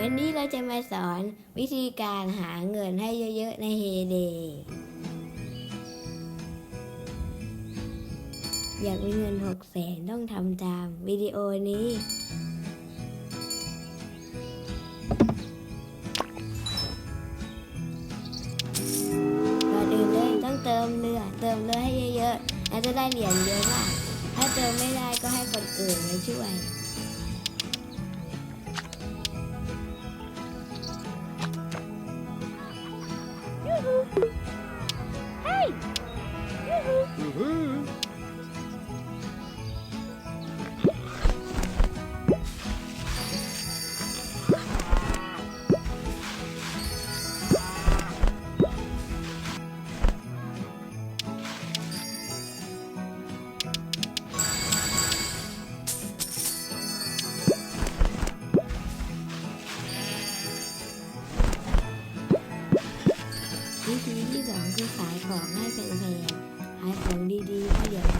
วันนี้เราจะมาสอนวิธีการหาเงินให้เยอะ ๆ ในเฮเดอยากมีเงินหกแสนต้องทำตามวิดีโอนี้ ก่อนอื่นเลยต้องเติมเรือเติมเรือให้เยอะๆแล้วจะได้เหรียญเยอะมาก ถ้าเติมไม่ได้ก็ให้คนอื่นมาช่วย วิธีที่สองคือขายของให้แพงๆขายของดีๆเดี๋ยว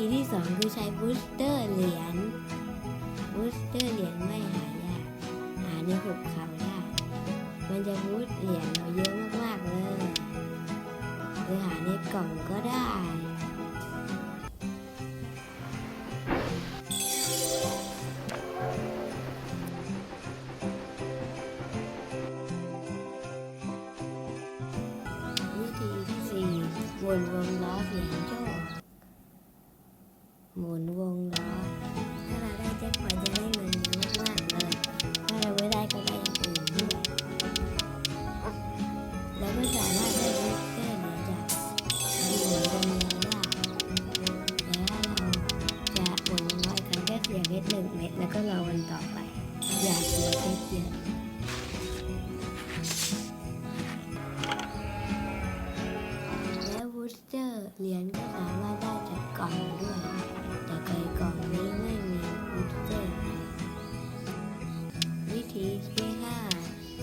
ธีที่สองคือใช้บูสเตอร์เหรียญบูสเตอร์เหรียญไม่หายากหาในหุบเขาได้มันจะบูสเหรียญเราเยอะมากๆเลยหรือหาในกล่องก็ได้วิธีที่สี่หมุนวงล้อเสียงโช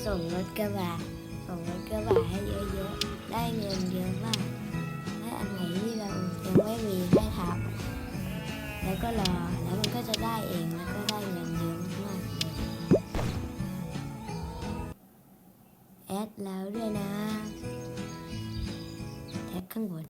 ส่งรถกระบะส่งรถกระบะให้เยอะๆ ได้เงินเยอะมากและอันไหนที่เรายังไม่มีให้ทำแล้วก็รอแล้วมันก็จะได้เองแล้วก็ได้เงินเยอะมากแอดแล้วด้วยนะแท็กข้างบน